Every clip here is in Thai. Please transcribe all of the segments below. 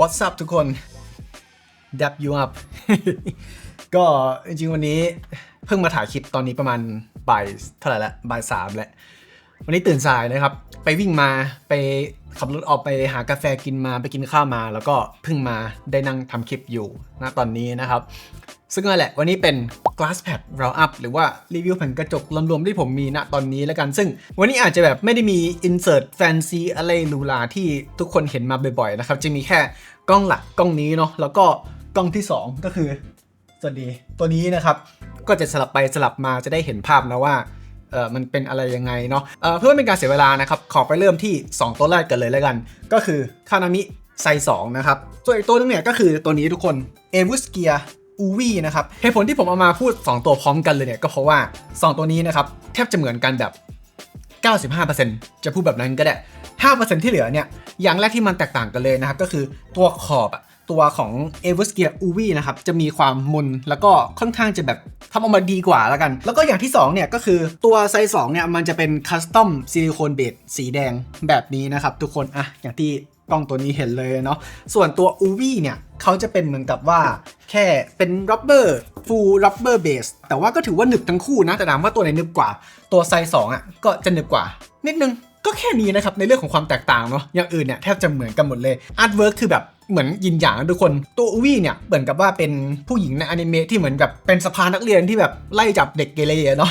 What's up ทุกคน Dap you up ก็จริงๆวันนี้เพิ่งมาถ่ายคลิปตอนนี้ประมาณบ่ายเท่าไหร่ละบ่ายสามแหละวันนี้ตื่นสายนะครับ ไปวิ่งมาไปขับรถออกไปหากาแฟกินมาไปกินข้าวมา แล้วก็เพิ่งมาได้นั่งทำคลิปอยู่ณตอนนี้นะครับ ซึ่งนั่นแหละวันนี้เป็น glass pad round up หรือว่ารีวิวแผ่นกระจกรวมๆที่ผมมีณตอนนี้แล้วกัน ซึ่งวันนี้อาจจะแบบไม่ได้มี insert fancy อะไรหรูหราที่ทุกคนเห็นมาบ่อยๆนะครับ จะมีแค่กล้องหลักกล้องนี้เนาะแล้วก็กล้องที่ 2 ก็คือสวัสดีตัวนี้นะครับ ก็จะสลับไปสลับมาจะได้เห็นภาพนะว่าเออมันเป็นอะไรยังไงเนาะเออเพื่อไม่เป็นการเสียเวลานะครับขอไปเริ่มที่ 2 ตัวแรกกันเลยแล้วกัน ก็คือคานามิไซ2นะครับส่วนอีกตัวนึงเนี่ยก็คือตัวนี้ทุกคนเอวุสเกีย อูวี่นะครับเหตุผลที่ผมเอามาพูด 2 ตัวพร้อมกันเลยเนี่ยก็เพราะว่า 2 ตัวนี้นะครับแทบจะเหมือนกันแบบ 95%จะพูดแบบนั้นก็ได้ 5%ที่เหลือเนี่ยอย่างแรกที่มันแตกต่างกันเลยนะครับก็คือตัวขอบอะตัวของ e v e r s g e a r u v นะครับจะมีความมุนแล้วก็ค่อนข้างจะแบบทำออกมาดีกว่าแล้วกัน แล้วก็อย่างที่2เนี่ยก็คือตัวไซส์2เนี่ยมันจะเป็นคัสตอมซิลิโคนเบสสีแดงแบบนี้นะครับทุกคนอะอย่างที่ กล้องตัวนี้เห็นเลยเนาะส่วนตัว u v เนี่ยเขาจะเป็นเหมือนกับว่าแค่เป็น rubber full rubber base แต่ว่าก็ถือว่าหนึบทั้งคู่นะ แต่ถามว่าตัวไหนหนึบกว่า ตัวไซส์2อะก็จะหนึบกว่า นิดนึง ก็แค่นี้นะครับในเรื่องของความแตกต่างเนาะอย่างอื่นเนี่ยแทบจะเหมือนกันหมดเลยอาร์ตเวิร์กคือแบบเหมือนยินหยางนทุกคนตัวอวี่เนี่ยเหมือนกับว่าเป็นผู้หญิงในอนิเมะที่เหมือนกับเป็นสภานักเรียนที่แบบไล่จับเด็กเกเรเนาะ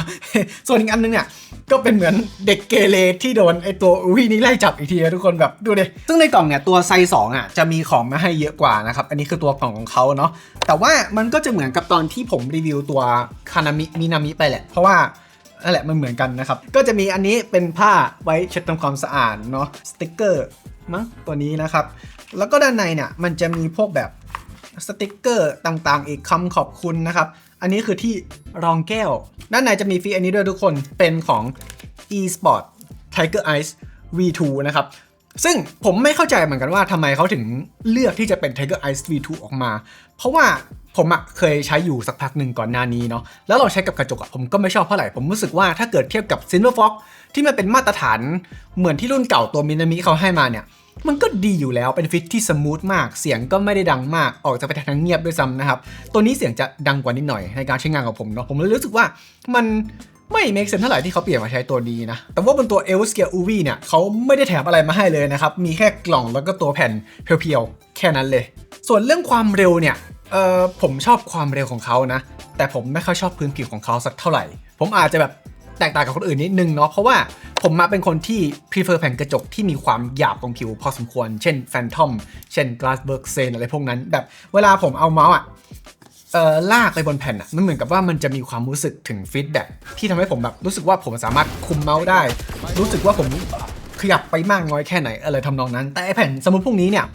ส่วนอีกอันนึงเนี่ยก็เป็นเหมือนเด็กเกเรที่โดนไอตัวอวี่นี้ไล่จับอีกทีนะทุกคนแบบดูดิซึ่งในกล่องเนี่ยตัวไซส์สองอะจะมีของมาให้เยอะกว่านะครับอันนี้คือตัวกล่องของเขาเนาะแต่ว่ามันก็จะเหมือนกับตอนที่ผมรีวิวตัวคานามิมินามิไปแหละเพราะว่า นั่นแหละมันเหมือนกันนะครับ ก็จะมีอันนี้เป็นผ้าไว้เช็ดทำความสะอาดเนาะสติกเกอร์มั้งตัวนี้นะครับ แล้วก็ด้านในเนี่ยมันจะมีพวกแบบสติกเกอร์ต่างๆ อีกคำขอบคุณนะครับ อันนี้คือที่รองแก้ว ด้านในจะมีฟรีอันนี้ด้วยทุกคนเป็นของ eSport Tiger Ice V2 นะครับ ซึ่งผมไม่เข้าใจเหมือนกันว่าทำไมเขาถึงเลือกที่จะเป็น Tiger Ice V2 ออกมา เพราะว่าผมอะเคยใช้อยู่สักพักหนึ่งก่อนหน้านี้เนาะแล้วเราใช้กับกระจกอะผมก็ไม่ชอบเท่าไหร่ ผมรู้สึกว่าถ้าเกิดเทียบกับ Silver Fox ที่มันเป็นมาตรฐานเหมือนที่รุ่นเก่าตัวมินามิเขาให้มาเนี่ย มันก็ดีอยู่แล้วเป็นฟิตที่สมูทมาก เสียงก็ไม่ได้ดังมากออกจะไปทางเงียบด้วยซ้ำนะครับ ตัวนี้เสียงจะดังกว่านิดหน่อยในการใช้งานของผมเนาะผมเลยรู้สึกว่ามัน ไม่ make sense เท่าไหร่ที่เขาเปลี่ยนมาใช้ตัวนี้นะ แต่ว่าบนตัว e l s c a r e UV เนี่ยเขาไม่ได้แถมอะไรมาให้เลยนะครับ มีแค่กล่องแล้วก็ตัวแผ่นเพียวๆ แค่นั้นเลย ส่วนเรื่องความเร็วเนี่ย เออผมชอบความเร็วของเขานะ แต่ผมไม่ค่อยชอบพื้นผิวของเขาสักเท่าไหร่ ผมอาจจะแบบแตกต่างกับคนอื่นนิดนึงเนาะ เพราะว่าผมมาเป็นคนที่ prefer แผ่นกระจกที่มีความหยาบของผิวพอสมควร เช่น Phantom เช่น Glassberg s e n อะไรพวกนั้น แบบเวลาผมเอาเมาส์อะ เอ่อลากไปบนแผ่นอะมันเหมือนกับว่ามันจะมีความรู้สึกถึงฟีดแบ็กที่ทำให้ผมแบบรู้สึกว่าผมสามารถคุมเมาส์ได้ รู้สึกว่าผมขยับไปมากน้อยแค่ไหนอะไรทำนองนั้น แต่แผ่นสมุดพวกนี้เนี่ย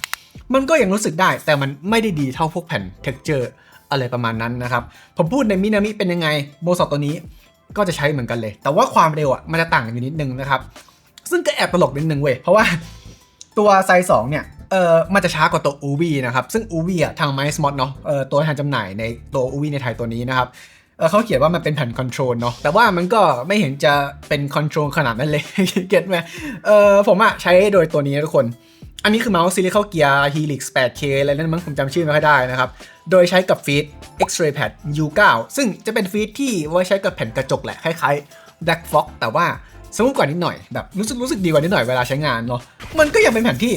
มันก็ยังรู้สึกได้ แต่มันไม่ได้ดีเท่าพวกแผ่นเท็กเจอร์อะไรประมาณนั้นนะครับ ผมพูดในมินามิเป็นยังไงโมซอตัวนี้ก็จะใช้เหมือนกันเลย แต่ว่าความเร็วอะมันจะต่างกันอยู่นิดนึงนะครับ ซึ่งก็แอบตลกนิดนึงเว้ยเพราะว่าตัวไซส์2เนี่ย เออมันจะช้ากว่าตัว u v นะครับ ซึ่ง u v อะทาง m y s m o t เนาะเออตัวแทนจำหน่ายในตัว u v ในไทยตัวนี้นะครับเออเขาเขียนว่ามันเป็นแผ่นคอนโทรลเนาะแต่ว่ามันก็ไม่เห็นจะเป็นคอนโทรลขนาดนั้นเลย เก็ตไหมเออผมอะใช้โดยตัวนี้ทุกคน อันนี้คือเมาส์ซิลิคอนเกียร์ Helix 8K อะไรนั่นมั้งผมจำชื่อไม่ค่อยได้นะครับ โดยใช้กับฟีด X-ray pad U9 ซึ่งจะเป็นฟีดที่ไว้ใช้กับแผ่นกระจกแหละคล้ายๆ Black Fox แต่ว่าสมูทกว่านิดหน่อยแบบรู้สึกรู้สึกดีกว่านิดหน่อยเวลาใช้งานเนาะมันก็ยังเป็นแผ่นที่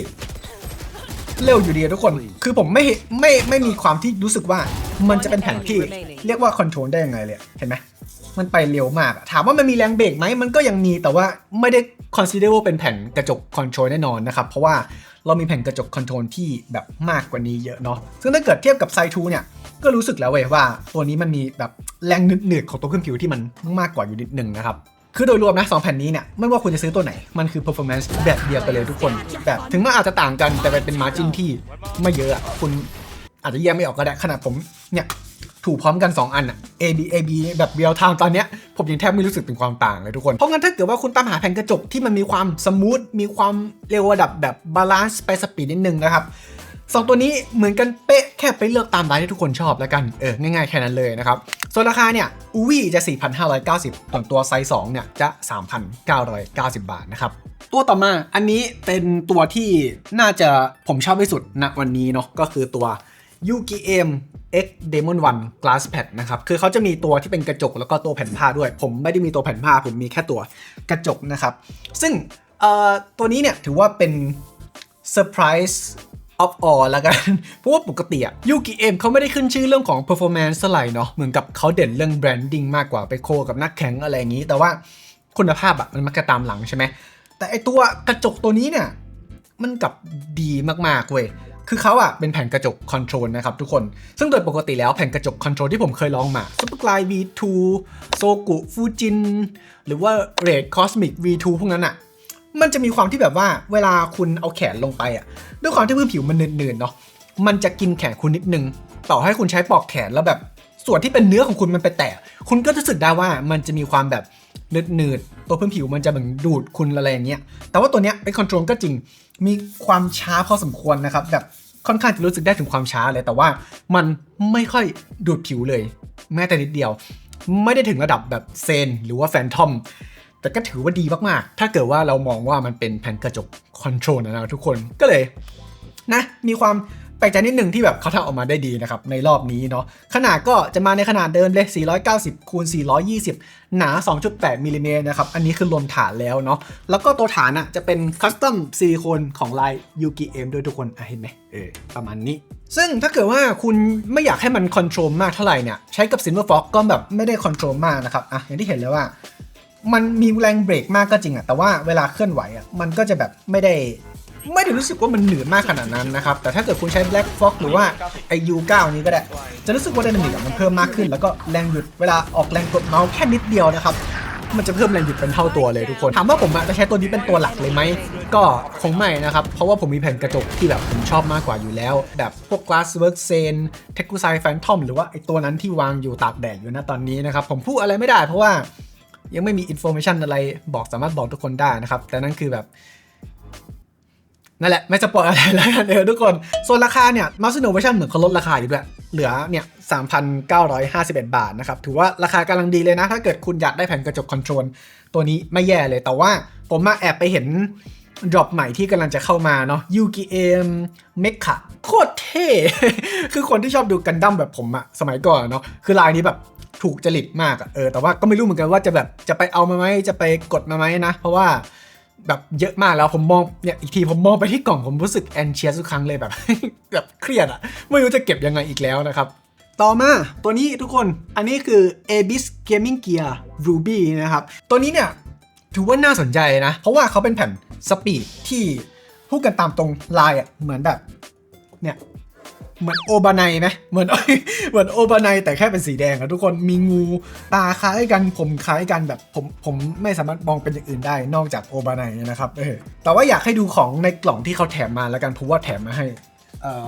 เร็วอยู่ดีทุกคน คือผมไม่ไม่ไม่มีความที่รู้สึกว่ามันจะเป็นแผ่นที่เรียกว่าคอนโทรลได้ยังไงเลยเห็นไหมมันไปเร็วมากอะถามว่ามันมีแรงเบรกไหมมันก็ยังมีแต่ว่าไม่ได้ consider ว่าเป็นแผ่นกระจกคอนโทรลแน่นอนนะครับ เพราะว่าเรามีแผ่นกระจกคอนโทรลที่แบบมากกว่านี้เยอะเนาะซึ่งถ้าเกิดเทียบกับไซทูเนี่ยก็รู้สึกแล้วเว้ยว่าตัวนี้มันมีแบบแรงหนืดๆของตัวเครื่องผิวที่มันมากกว่าอยู่นิดนึงนะครับ คือโดยรวมนะสองแผ่นนี้เนี่ยไม่ว่าคุณจะซื้อตัวไหน มันคือ performance แบบเดียวกันเลยทุกคน แบบถึงมันอาจจะต่างกันแต่มันเป็น margin ที่ไม่เยอะอะคุณอาจจะแยกไม่ออกก็ได้ขนาดผมเนี่ยถูกพร้อมกัน 2 อันอะ A B A B แบบเรียลไทม์ตอนเนี้ยผมยังแทบไม่รู้สึกถึงความต่างเลยทุกคน เพราะงั้นถ้าเกิดว่าคุณตามหาแผ่นกระจกที่มันมีความสมูท มีความเร็วระดับแบบบาลานซ์ไปสปีดนิดนึงนะครับ สองตัวนี้เหมือนกันเป๊ะแค่ไปเลือกตามร้านที่ทุกคนชอบแล้วกัน เออ ง่ายๆ แค่นั้นเลยนะครับ ส่วนราคาเนี่ยอูวี่จะ 4,590ส่วนตัวไซส์2เนี่ยจะ 3,990 บาทนะครับ ตัวต่อมาอันนี้เป็นตัวที่น่าจะผมชอบที่สุดณวันนี้เนาะก็คือตัวยูกิเอ็ม X Demon 1 Glass Pad นะครับ คือเขาจะมีตัวที่เป็นกระจกแล้วก็ตัวแผ่นผ้าด้วย ผมไม่ได้มีตัวแผ่นผ้า ผมมีแค่ตัวกระจกนะครับ ซึ่งเอ่อตัวนี้เนี่ยถือว่าเป็น Surprise of all แล้วกัน เพราะว่าปกติอะยูกิเอ็มเขาไม่ได้ขึ้นชื่อเรื่องของ performance เท่าไหร่เนาะเหมือนกับเขาเด่นเรื่อง branding มากกว่าไปโคกับนักแข่งอะไรอย่างนี้ แต่ว่าคุณภาพอะมันมักจะตามหลังใช่ไหมแต่ไอตัวกระจกตัวนี้เนี่ยมันกับดีมากๆเว้ยคือเขาอะเป็นแผ่นกระจกคอนโทรลนะครับทุกคน ซึ่งโดยปกติแล้วแผ่นกระจกคอนโทรลที่ผมเคยลองมา Superglide V2 Sogu Fujin หรือว่า Red Cosmic V2 พวกนั้นอะ มันจะมีความที่แบบว่าเวลาคุณเอาแขนลงไปอะ ด้วยความที่พื้นผิวมันเนืดๆเนาะมันจะกินแขนคุณนิดนึง ต่อให้คุณใช้ปลอกแขนแล้วแบบส่วนที่เป็นเนื้อของคุณมันไปแตะคุณก็รู้สึกได้ว่ามันจะมีความแบบเนืดๆตัวพื้นผิวมันจะเหมือนดูดคุณอะไรอย่างเงี้ยแต่ว่าตัวเนี้ยเป็นคอนโทรลก็จริงมีความช้าพอสมควรนะครับแบบค่อนข้างจะรู้สึกได้ถึงความช้าเลย แต่ว่ามันไม่ค่อยดูดผิวเลย แม้แต่นิดเดียว ไม่ได้ถึงระดับแบบเซนหรือว่าแฟนทอม แต่ก็ถือว่าดีมากๆ ถ้าเกิดว่าเรามองว่ามันเป็นแผ่นกระจกคอนโทรลนะทุกคนก็เลยนะมีความแปลกใจนิดหนึ่งที่แบบเขาทำออกมาได้ดีนะครับ ในรอบนี้เนาะขนาดก็จะมาในขนาดเดิมเลย 490คูณ420 หนา 2.8มิลลิเมตรนะครับ อันนี้คือรวมฐานแล้วเนาะแล้วก็ตัวฐานอะจะเป็นคัสตอมซิลิโคนของลายยูกิเอ็มด้วยทุกคนเห็นไหมเออประมาณนี้ ซึ่งถ้าเกิดว่าคุณไม่อยากให้มันคอนโทรลมากเท่าไหร่เนี่ย ใช้กับ Silver Fox ก็แบบไม่ได้คอนโทรลมากนะครับอะอย่างที่เห็นเลยว่า มันมีแรงเบรกมากก็จริงอะแต่ว่าเวลาเคลื่อนไหวอะมันก็จะแบบไม่ได้ไม่ได้รู้สึกว่ามันเหนือมากขนาดนั้นนะครับ แต่ถ้าเกิดคุณใช้ Black Fox หรือว่าไอ U9 นี้ก็ได้ จะรู้สึกว่าไดนามิกอะมันเพิ่มมากขึ้น แล้วก็แรงหยุดเวลาออกแรงกดเมาส์แค่นิดเดียวนะครับ มันจะเพิ่มแรงหยุดเป็นเท่าตัวเลยทุกคน ถามว่าผมจะใช้ตัวนี้เป็นตัวหลักเลยไหม ก็คงไม่นะครับ เพราะว่าผมมีแผ่นกระจกที่แบบผมชอบมากกว่าอยู่แล้ว แบบพวก Glasswork Zen t e c u s i Phantom หรือว่าไอตัวนั้นที่วางอยู่ตากแดดอยู่นะตอนนี้นะครับ ผมพูดอะไรไม่ได้เพราะว่า ยังไม่มีอินโฟมชันอะไรบอกสามารถบอกทุกคนได้นะครับ แต่นั่นคือแบบนั่นแหละ ไม่สปอยอะไรแล้วกันเออทุกคน ส่วนราคาเนี่ยมาสโนเวชั่นเหมือนเขาลดราคาอยู่ด้วย เหลือเนี่ย3,951บเอ็ดบาทนะครับ ถือว่าราคากำลังดีเลยนะ ถ้าเกิดคุณอยากได้แผ่นกระจกคอนโทรลตัวนี้ไม่แย่เลย แต่ว่าผมมาแอบไปเห็นดรอปใหม่ที่กำลังจะเข้ามาเนาะยูกิเอมเมคาโคตรเท่ คือคนที่ชอบดูกันดั้มแบบผมอะสมัยก่อนเนาะคือลายนี้แบบ ถูกจริตมากอะเออแต่ว่าก็ไม่รู้เหมือนกันว่าจะแบบจะไปเอามาไหมจะไปกดมาไหมนะ เพราะว่าแบบเยอะมากแล้วผมมองเนี่ยอีกทีผมมองไปที่กล่องผมรู้สึกแอนเชียสทุกครั้งเลยแบบ แบบเครียดอะไม่รู้จะเก็บยังไงอีกแล้วนะครับ ต่อมาตัวนี้ทุกคนอันนี้คือ Abyss Gaming Gear Ruby นะครับ ตัวนี้เนี่ยถือว่าน่าสนใจนะ เพราะว่าเขาเป็นแผ่นสปีดที่พูดกันตามตรงลายอะเหมือนแบบเนี่ย เหมือนโอบานายไหมเหมือนเหมือนโอบานายแต่แค่เป็นสีแดงอะทุกคนมีงูตาคล้ายกันผมคล้ายกันแบบผมผมไม่สามารถมองเป็นอย่างอื่นได้นอกจากโอบานายนะครับเออแต่ว่าอยากให้ดูของในกล่องที่เขาแถมมาแล้วกันเพราะว่าแถมมาให้เอ่อ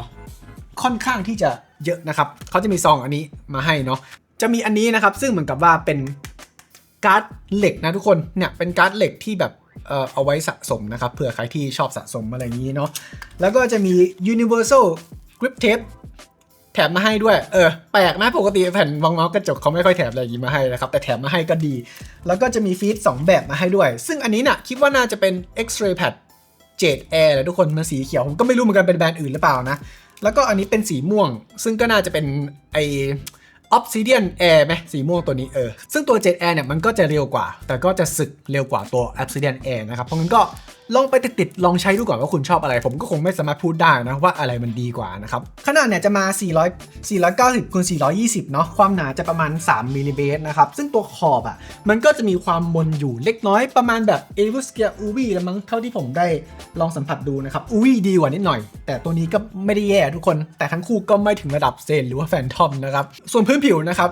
ค่อนข้างที่จะเยอะนะครับเขาจะมีซองอันนี้มาให้เนาะจะมีอันนี้นะครับ ซึ่งเหมือนกับว่าเป็นการ์ดเหล็กนะทุกคนเนี่ยเป็นการ์ดเหล็กที่แบบเอ่อเอาไว้สะสมนะครับเผื่อใครที่ชอบสะสมอะไรอย่างนี้เนาะแล้วก็จะมี Universal กริปเทปแถมมาให้ด้วย เออ แปลกนะปกติแผ่นวางเมาส์กระจกเขาไม่ค่อยแถมอะไรอย่างนี้มาให้นะครับ แต่แถมมาให้ก็ดี แล้วก็จะมีฟีด2 แบบมาให้ด้วย ซึ่งอันนี้น่ะคิดว่าน่าจะเป็น X-ray pad Jade Air แหละทุกคนมันสีเขียว ผมก็ไม่รู้เหมือนกันเป็นแบรนด์อื่นหรือเปล่านะ แล้วก็อันนี้เป็นสีม่วง ซึ่งก็น่าจะเป็นไอ Obsidian Air ไหมสีม่วงตัวนี้เออ ซึ่งตัว Jet Air เนี่ยมันก็จะเร็วกว่า แต่ก็จะสึกเร็วกว่าตัว Obsidian Air นะครับ เพราะงั้นก็ลองไปติดๆ ลองใช้ดูก่อนว่าคุณชอบอะไร ผมก็คงไม่สามารถพูดได้นะว่าอะไรมันดีกว่านะครับ ขนาดเนี่ยจะมา 400 490คูณ420 เนาะความหนาจะประมาณ 3มิลลิเมตรนะครับ ซึ่งตัวขอบอะ มันก็จะมีความมนอยู่เล็กน้อยประมาณแบบ e v u s k i a u v แล้วมั้งเท่าที่ผมได้ลองสัมผัสดูนะครับ u v ดีกว่านิดหน่อย แต่ตัวนี้ก็ไม่ได้แย่ทุกคน แต่ทั้งคู่ก็ไม่ถึงระดับเซนหรือว่าแฟนทอมนะครับส่วนพื้นผิวนะครับ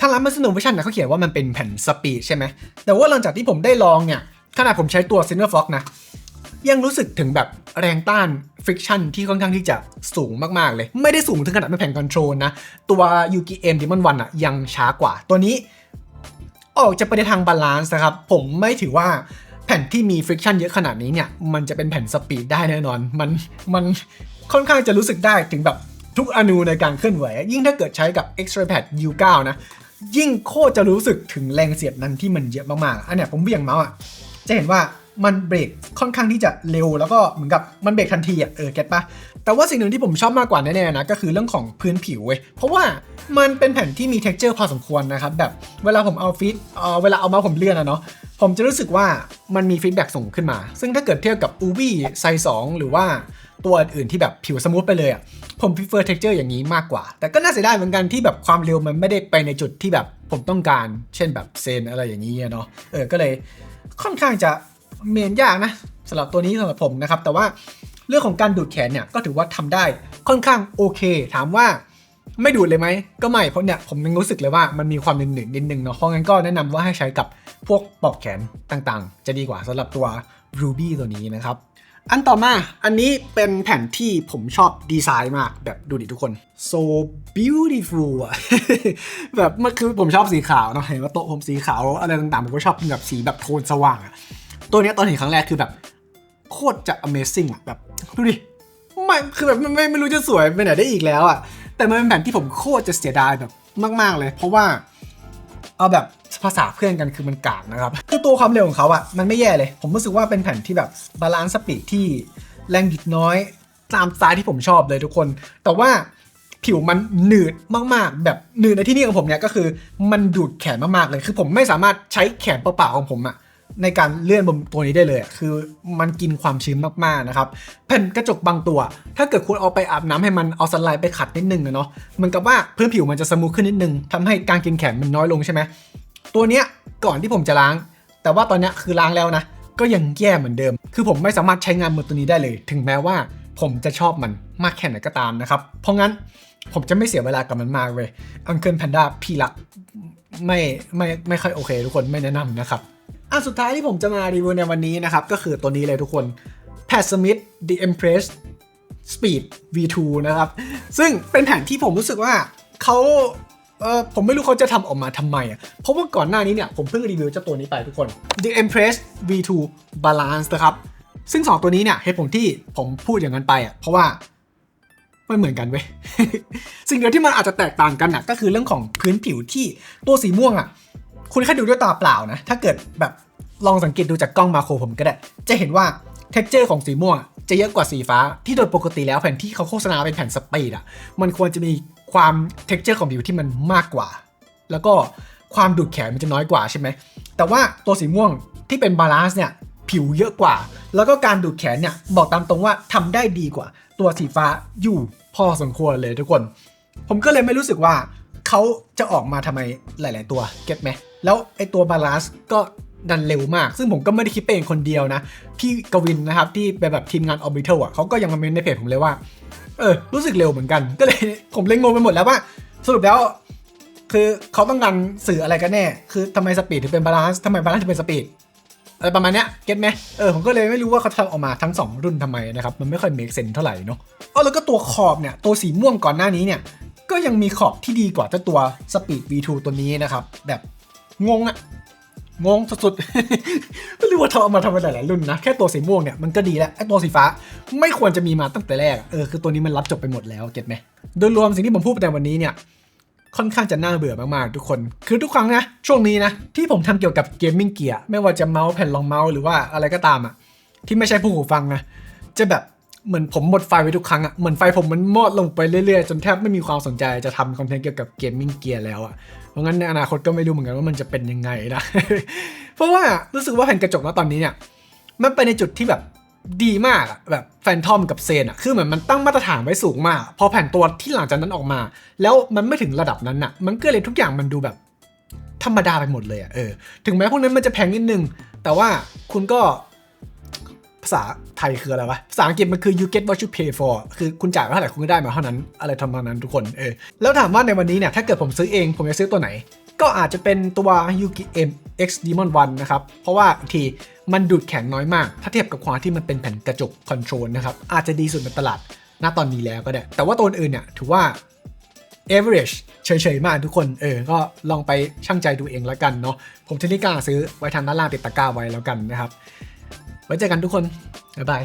ทางร้านมัสนุกเวอร์ชันนะเขาเขียนว่ามันเป็นแผ่นสปีดใช่ไหมแต่ว่าหลังจากที่ผมได้ลองเนี่ยขนาดผมใช้ตัว c i n n e r Fox นะยังรู้สึกถึงแบบแรงต้านฟ i ิ t ชันที่ค่อนข้างที่จะสูงมากๆเลย ไม่ได้สูงถึงขนาดเป็นแผ่นคอนโทรลนะ ตัว Yuki M Demon 1อะยังช้ากว่า ตัวนี้ออกจะไปในทางบาลานซ์นะครับ ผมไม่ถือว่าแผ่นที่มีฟ i ิ t ชันเยอะขนาดนี้เนี่ย มันจะเป็นแผ่นสปีดได้แน่นอน มันมันค่อนข้างจะรู้สึกได้ถึงแบบ ทุกอนูในการเคลื่อนไหว ยิ่งถ้าเกิดใช้กับ X-ray Pad U9 นะ ยิ่งโคตรจะรู้สึกถึงแรงเสียดนั้นที่มันเยอะมากๆ อันเนี้ยผมเบี่ยงเมาส์อะ จะเห็นว่ามันเบรกค่อนข้างที่จะเร็วแล้วก็เหมือนกับมันเบรกทันทีอะเออเก็ตปะแต่ว่าสิ่งหนึ่งที่ผมชอบมากกว่าแน่ๆนะก็คือเรื่องของพื้นผิวเว้ยเพราะว่ามันเป็นแผ่นที่มี texture พอสมควรนะครับแบบเวลาผมเอาฟีดเออเวลาเอามาผมเลื่อนอะเนาะผมจะรู้สึกว่ามันมีฟีดแบ็กส่งขึ้นมา ซึ่งถ้าเกิดเทียบกับ u v ไซ2หรือว่า ตัวอื่นที่แบบผิวสมูทไปเลยอะผม prefer texture อย่างนี้มากกว่า แต่ก็น่าเสียดายเหมือนกันที่แบบความเร็วมันไม่ได้ไปในจุดที่แบบผมต้องการ เช่นแบบเซนอะไรอย่างนี้เนาะเออก็เลยค่อนข้างจะเมนยากนะสำหรับตัวนี้สำหรับผมนะครับ แต่ว่าเรื่องของการดูดแขนเนี่ยก็ถือว่าทำได้ค่อนข้างโอเค ถามว่าไม่ดูดเลยไหมก็ไม่เพราะเนี่ยผมยังรู้สึกเลยว่ามันมีความหนึบๆนิดนึงเนาะเพราะงั้นก็แนะนำว่าให้ใช้กับพวกปลอกแขนต่างๆ จะดีกว่าสำหรับตัว Ruby ตัวนี้นะครับ อันต่อมาอันนี้เป็นแผ่นที่ผมชอบดีไซน์มาก แบบดูดิทุกคน so beautiful อะแบบมันคือผมชอบสีขาวเนาะเห็นว่าโต๊ะผมสีขาวอะไรต่างๆ ผมก็ชอบเป็นแบบสีแบบโทนสว่างอะตัวนี้ตอนเห็นครั้งแรกคือแบบ โคตรจะ amazing อะแบบดูดิไม่คือแบบไม่ไม่ไม่รู้จะสวยไปไหนได้อีกแล้วอะแต่มันเป็นแผ่นที่ผมโคตรจะเสียดายแบบมาก ๆเลย เพราะว่าเอาแบบ ภาษาเพื่อนกันคือมันกากนะครับ คือตัวความเร็วของเขาอะมันไม่แย่เลย ผมรู้สึกว่าเป็นแผ่นที่แบบบาลานซ์สปีดที่แรงบิดน้อย ตามสไตล์ที่ผมชอบเลยทุกคน แต่ว่าผิวมันหนืดมากๆ แบบหนืดในที่นี่ของผมเนี่ยก็คือมันดูดแขนมากๆเลย คือผมไม่สามารถใช้แขนเปล่าๆของผมอะในการเลื่อนบนตัวนี้ได้เลยอะคือมันกินความชื้นมากๆนะครับแผ่นกระจกบางตัว ถ้าเกิดคุณเอาไปอาบน้ำให้มันเอาสไลด์ไปขัดนิดนึงอะเนาะเหมือนกับว่าพื้นผิวมันจะสมูทขึ้นนิดนึงทำให้การกินแขนมันน้อยลงใช่ไหม ตัวเนี้ยก่อนที่ผมจะล้าง แต่ว่าตอนนี้คือล้างแล้วนะ ก็ยังแย่เหมือนเดิม คือผมไม่สามารถใช้งานบนตัวนี้ได้เลย ถึงแม้ว่าผมจะชอบมันมากแค่ไหนก็ตามนะครับ เพราะงั้นผมจะไม่เสียเวลากับมันมากเว้ยอังเคิลแพนด้าพี่รักไม่ไม่ไม่ค่อยโอเค ทุกคนไม่แนะนำนะครับอะสุดท้ายที่ผมจะมารีวิวในวันนี้นะครับ ก็คือตัวนี้เลยทุกคน Pat Smith The Empress Speed V2 นะครับ ซึ่งเป็นแผ่นที่ผมรู้สึกว่าเขา เออผมไม่รู้เขาจะทำออกมาทำไมอะ เพราะว่าก่อนหน้านี้เนี่ย ผมเพิ่งรีวิวเจ้าตัวนี้ไปทุกคน The Empress V2 Balance นะครับ ซึ่ง 2 ตัวนี้เนี่ยเหตุผลที่ผมพูดอย่างนั้นไปอะ เพราะว่าไม่เหมือนกันเว้ย สิ่งเดียวที่มันอาจจะแตกต่างกันน่ะก็คือเรื่องของพื้นผิวที่ตัวสีม่วงอะ คุณแค่ดูด้วยตาเปล่านะ ถ้าเกิดแบบลองสังเกตดูจากกล้องมาโครผมก็ได้ จะเห็นว่า t e x t อร์ของสีม่วงจะเยอะกว่าสีฟ้าที่โดยปกติแล้วแผ่นที่เขาโฆษณาเป็นแผ่นสปีดอะ มันควรจะมี ความ t e x t อร์ของผิวที่มันมากกว่า แล้วก็ความดูดแขนมันจะน้อยกว่าใช่ไหม แต่ว่าตัวสีม่วงที่เป็นบาลานซ์เนี่ยผิวเยอะกว่า แล้วก็การดูดแขนเนี่ยบอกตามตรงว่าทำได้ดีกว่า ตัวสีฟ้าอยู่พอสมควรเลยทุกคน ผมก็เลยไม่รู้สึกว่าเขาจะออกมาทำไมหลาย ๆ ตัวเก็ตไหมแล้วไอตัวบาลานซ์ก็ ดันเร็วมาก ซึ่งผมก็ไม่ได้คิดไปเองคนเดียวนะ พี่กวินนะครับ ที่เป็นแบบทีมงาน Orbital อะเขาก็ยังมาเมนในเพจผมเลยว่า เออ รู้สึกเร็วเหมือนกัน ก็เลยผมเลยงงไปหมดแล้วว่า สรุปแล้ว คือเขาต้องการสื่ออะไรกันแน่ คือทำไมสปีดถึงเป็นบาลานซ์ทำไมบาลานซ์ถึงเป็นสปีดอะไรประมาณเนี้ย เก็ตไหมเออ ผมก็เลยไม่รู้ว่าเขาทำออกมาทั้ง 2 รุ่นทำไมนะครับ มันไม่ค่อยเมคเซนเท่าไหร่เนาะอ๋อแล้วก็ตัวขอบเนี่ย ตัวสีม่วงก่อนหน้านี้เนี่ย ก็ยังมีขอบที่ดีกว่าเจ้าตัว Speed V2 ตัวนี้นะครับ แบบงงอะ งงสุดๆ ไม่รู้ว่าทำเอามาทำเป็นหลายๆรุ่นนะ แค่ตัวสีม่วงเนี่ยมันก็ดีแล้วไอ้ตัวสีฟ้าไม่ควรจะมีมาตั้งแต่แรก เออคือตัวนี้มันรับจบไปหมดแล้วเก็ตไหมโดยรวมสิ่งที่ผมพูดไปในวันนี้เนี่ยค่อนข้างจะน่าเบื่อมากๆทุกคน คือทุกครั้งนะช่วงนี้นะที่ผมทำเกี่ยวกับเกมมิ่งเกียร์ไม่ว่าจะเมาส์แผ่นรองเมาส์หรือว่าอะไรก็ตามอะที่ไม่ใช่ผู้หูฟังนะจะแบบ เหมือนผมหมดไฟไว้ทุกครั้งอะเหมือนไฟผมมันมอดลงไปเรื่อยๆ จนแทบไม่มีความสนใจจะทำคอนเทนต์เกี่ยวกับเกมมิ่งเกียร์แล้วอะเพราะงั้นในอนาคตก็ไม่รู้เหมือนกันว่ามันจะเป็นยังไงนะ เพราะว่ารู้สึกว่าแผ่นกระจกณตอนนี้เนี่ยมันไปในจุดที่แบบดีมากอะแบบแฟนทอมกับเซนอะคือเหมือนมันตั้งมาตรฐานไว้สูงมาก พอแผ่นตัวที่หลังจากนั้นออกมา แล้วมันไม่ถึงระดับนั้นอะมันก็เลยทุกอย่างมันดูแบบธรรมดาไปหมดเลยอะเออ ถึงแม้พวกนั้นมันจะแพงนิดนึง แต่ว่าคุณก็ ภาษาไทยคืออะไรวะ ภาษาอังกฤษมันคือ you get what you pay for คือคุณจ่ายมาเท่าไหร่คุณก็ได้มาเท่านั้น อะไรทำนองนั้นทุกคน เออ แล้วถามว่าในวันนี้เนี่ย ถ้าเกิดผมซื้อเอง ผมจะซื้อตัวไหน ก็อาจจะเป็นตัว Yuki M X Demon 1 นะครับ เพราะว่าทีมันดูดแข็งน้อยมาก ถ้าเทียบกับความที่มันเป็นแผ่นกระจกคอนโทรลนะครับ อาจจะดีสุดในตลาด ณ ตอนนี้แล้วก็ได้ แต่ว่าตัวอื่นเนี่ย ถือว่า average เฉยๆ มากทุกคน เออ ก็ลองไปช่างใจดูเองแล้วกันเนาะ ผมจะนี่กล้าซื้อไว้ทางด้านล่างติดตะกร้าไว้แล้วกันนะครับ ไว้เจอกันทุกคน บ๊ายบาย